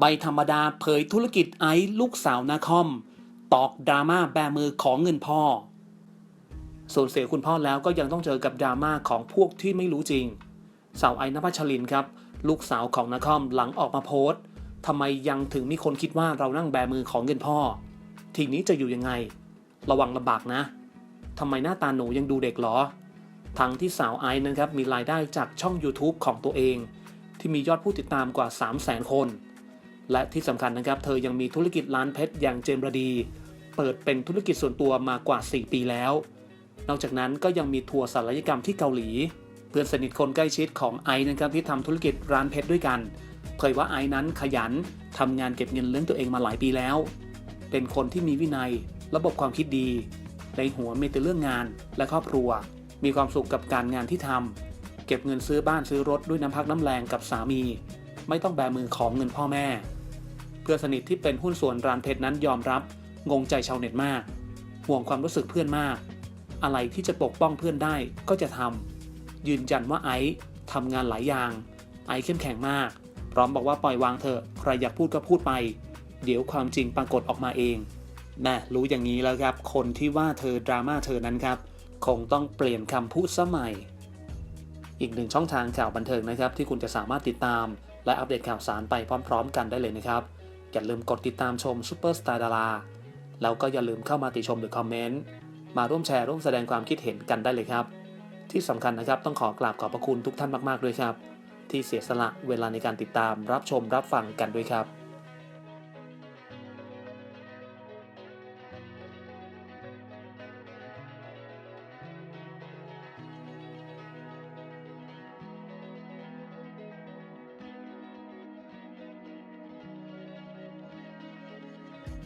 ใบธรรมดาเผยธุรกิจไอซ์ลูกสาวนาคอม ตอกดราม่าแบมือของเงินพ่อ สูญเสียคุณพ่อแล้วก็ยังต้องเจอกับดราม่าของพวกที่ไม่รู้จริง สาวไอ้นภัชรินครับ ลูกสาวของนาคอมหลังออกมาโพสต์ทำไมยังถึงมีคนคิดว่าเรานั่งแบมือของเงินพ่อ ทีนี้จะอยู่ยังไง ระวังลำบากนะทำไมหน้าตาหนูยังดูเด็กหรอ ทั้งที่สาวไอซ์นะครับมีรายได้จากช่อง YouTube ของตัวเอง ที่มียอดผู้ติดตามกว่า 3 0 0 0 0 0 คน และที่สำคัญนะครับ เธอยังมีธุรกิจร้านเพชรอย่างเจมส์รดี เปิดเป็นธุรกิจส่วนตัวมากว่า 4 ปีแล้ว นอกจากนั้นก็ยังมีทัวร์ศัลยกรรมที่เกาหลี เพื่อนสนิทคนใกล้ชิดของไอซ์นะครับที่ทำธุรกิจร้านเพชรด้วยกัน เผยว่าไอซ์นั้นขยันทำงานเก็บเงินเลี้ยงตัวเองมาหลายปีแล้ว เป็นคนที่มีวินัย ระบบความคิดดี ในหัวมีแต่เรื่องงาน และครอบครัว มีความสุขกับการงานที่ทำเก็บเงินซื้อบ้านซื้อรถด้วยน้ำพักน้ำแรงกับสามี ไม่ต้องแบมือของเงินพ่อแม่ เพื่อนสนิทที่เป็นหุ้นส่วนร้านเพชรนั้นยอมรับ งงใจชาวเน็ตมาก ห่วงความรู้สึกเพื่อนมาก อะไรที่จะปกป้องเพื่อนได้ก็จะทำยืนยันว่าไอซ์ทำงานหลายอย่าง ไอซ์เข้มแข็งมาก พร้อมบอกว่าปล่อยวางเถอะ ใครอยากพูดก็พูดไป เดี๋ยวความจริงปรากฏออกมาเองแน่รู้อย่างนี้แล้วครับ คนที่ว่าเธอดราม่าเธอนั้นครับ คงต้องเปลี่ยนคำพูดสมัย อีกหนึ่งช่องทางข่าวบันเทิงนะครับ ที่คุณจะสามารถติดตาม และอัปเดตข่าวสารไปพร้อม ๆ กันได้เลยนะครับ อย่าลืมกดติดตามชมซูเปอร์สตาร์ดาราแล้วก็อย่าลืมเข้ามาติชมหรือคอมเมนต์มาร่วมแชร์ร่วมแสดงความคิดเห็นกันได้เลยครับ ที่สำคัญนะครับต้องขอกราบขอบพระคุณทุกท่านมาก ๆ ด้วยครับ ที่เสียสละเวลาในการติดตามรับชมรับฟังกันด้วยครับ